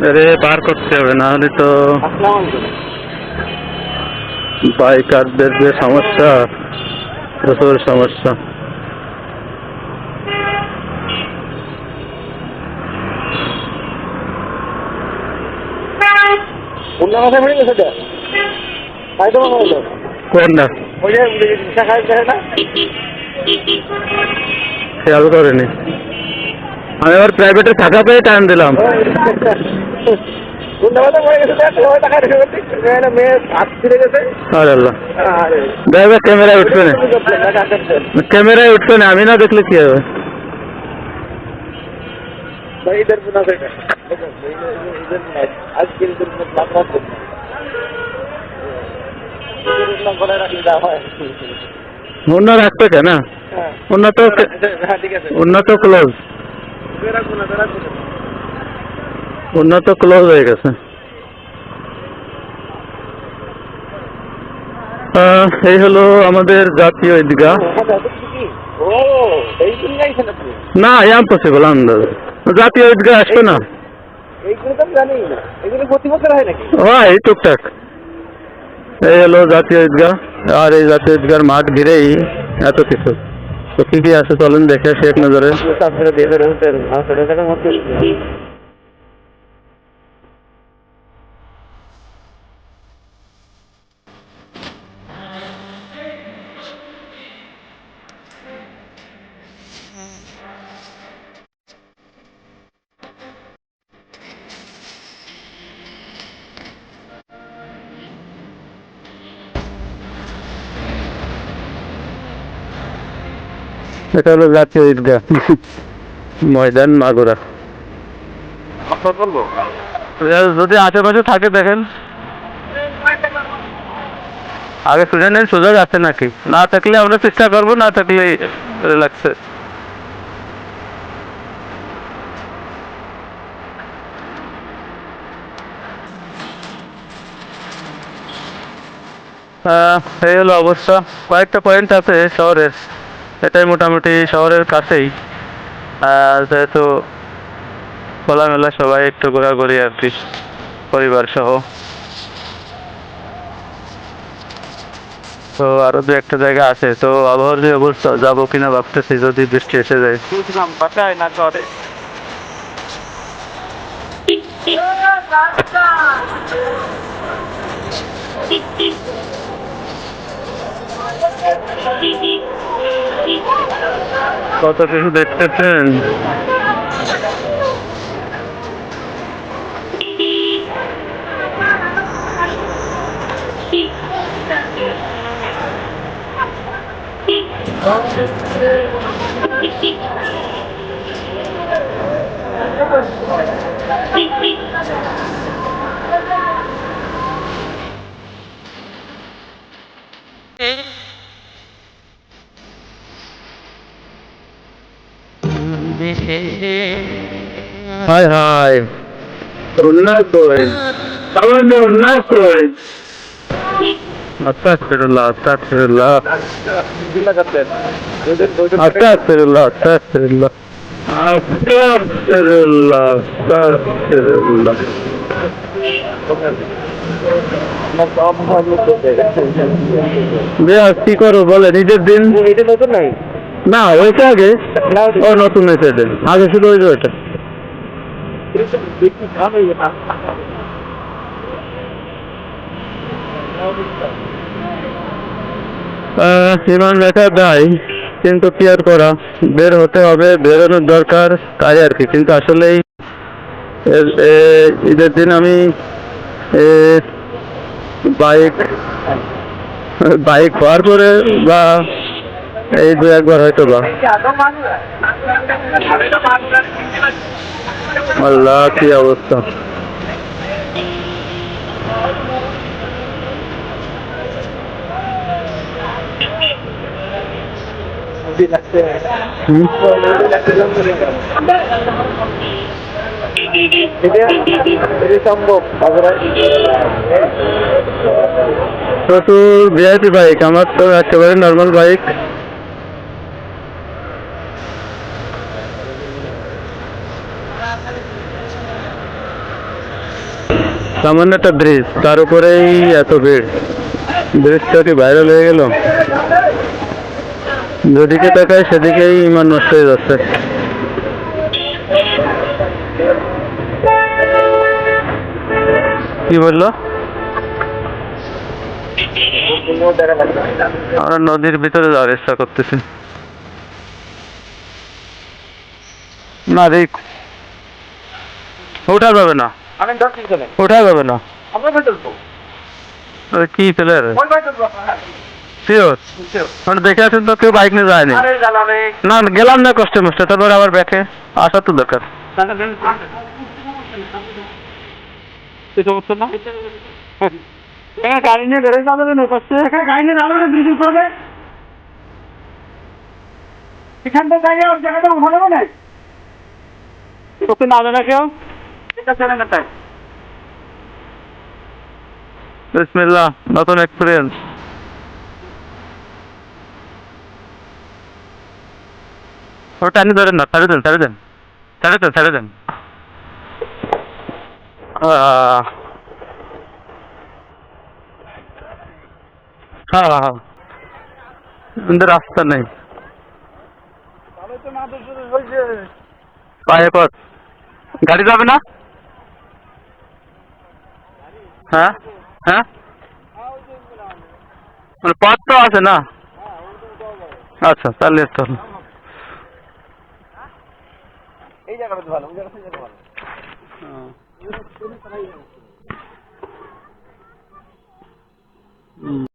আরে পার করতে হবে না হলে তো বাইকারদের যে সমস্যা প্রচুর সমস্যা। কোন না? ওই যে রিক্সা খাই দেখে না খেয়াল করেনি। আমি আবার প্রাইভেটে থাকা পেয়ে টাইম দিলাম। অন্য মাথায় পড়ে গেছে দেখ সবাই টাকা রেখে গেছে মেয়ে মেয়ে হাত ছিঁড়ে গেছে আরে আল্লাহ আরে ড্রাইভার ক্যামেরায় উঠবে না। টাকা কাটছেন ক্যামেরায় উঠবে না, আমি না দেখলে কি হবে? भाई মুন্না রাখবে কেন মুন্না তো মুন্না তো ক্লোজ মুন্না তো ক্লোজ হয়ে গেছে। এই হলো আমাদের জাতীয় ঈদগা না ইয়াম পসিবল আন্দাজ জাতীয় ঈদগাহ আসবে না। হয় টুকটাক। এই হলো জাতীয় ঈদগা আর এই জাতীয় ঈদগার মাঠ ঘিরেই এত কিছু। তো কি কি আছে চলেন দেখে আসি এক নজরে। এটা হলো জাতীয় ঈদগাহ। ময়দান মাগুরা। যদি আশেপাশে থাকে দেখেন। আগে খুঁজে নেন সুযোগ আছে নাকি? না থাকলে আমরা চেষ্টা করব না থাকলে রিল্যাক্সে এই হলো অবস্থা। কয়েকটা পয়েন্ট আছে শহরের। এটাই মোটামুটি শহরের কাছেই। যেহেতু খোলামেলা সবাই একটু ঘোরাঘুরি আর কি, পরিবার সহ। তো আরও দু একটা জায়গা আছে, তো আবহাওয়ার যে অবস্থা, যাব কিনা ভাবতেছি, যদি বৃষ্টি এসে যায়। না কত কিছু দেখতেছেন? আস্তাগফিরুল্লাহ আস্তাগফিরুল্লাহ আস্তাগফিরুল্লাহ আস্তাগফিরুল্লাহ আস্তাগফিরুল্লাহ আস্তাগফিরুল্লাহ কি করো বলে নিজের দিন? এটা নতুন নাই। না ওইটা আগে। ও নতুন হয়েছে এটা। আগে শুধু যে ওইটা। আহ, রেখা দেয় কিন্তু কি আর করা? বের হতে হবে বেরোনোর দরকার তাই আর কি। কিন্তু আসলে ঈদের দিন আমি বাইক বাইক হওয়ার পরে বা এই দু একবার হয়তো বা। আল্লাহ, কি অবস্থা? প্রচুর ভিআইপি বাইক আমার তো একেবারে নর্মাল বাইক সামান্য একটা ব্রিজ তার উপরেই এত ভিড়। ব্রিজটা কি ভাইরাল হয়ে গেল? যেদিকে তাকায় সেদিকেই ইমান নষ্ট হয়ে যাচ্ছে। কি বলল? আমরা নদীর ভিতরে যাওয়ার ইচ্ছা করতেছি। না রে ওঠা যাবে না। আমি মিনিট চলে ওঠা যাবে না। আমরা চলবো ওই কি প্লেয়ার ওই ভাই চলবো হ্যাঁ শিওর মানে দেখে আছেন তো কেউ বাইক নিয়ে যায়নি। না গেলাম না কষ্টে মষ্টে তারপর আবার ব্যাকে আসা তো দরকার। গাড়ি নিয়ে বেরোয় যাবে না কষ্ট এখানে গাড়ি নিয়ে যাবে না ব্রিজ করবে এখানটা জায়গায় ওর জায়গাটা উঠা যাবে না? তোকে না জানা কেউ? চলে বিসমিল্লাহ নতুন এক্সপিরিয়েন্স ও টানি ধরেন না ছাড়ে দেন ছাড়ে দেন। ছাড়ে দেন ছাড়ে দেন। হ্যাঁ হ্যাঁ হ্যাঁ। রাস্তা নেই। পায়ে পথ। গাড়ি যাবে না? হ্যাঁ? হ্যাঁ? মানে পথ তো আছে না? আচ্ছা তাহলে তো এই জায়গাটা ভালো ওই জায়গাটা ভালো। হুম।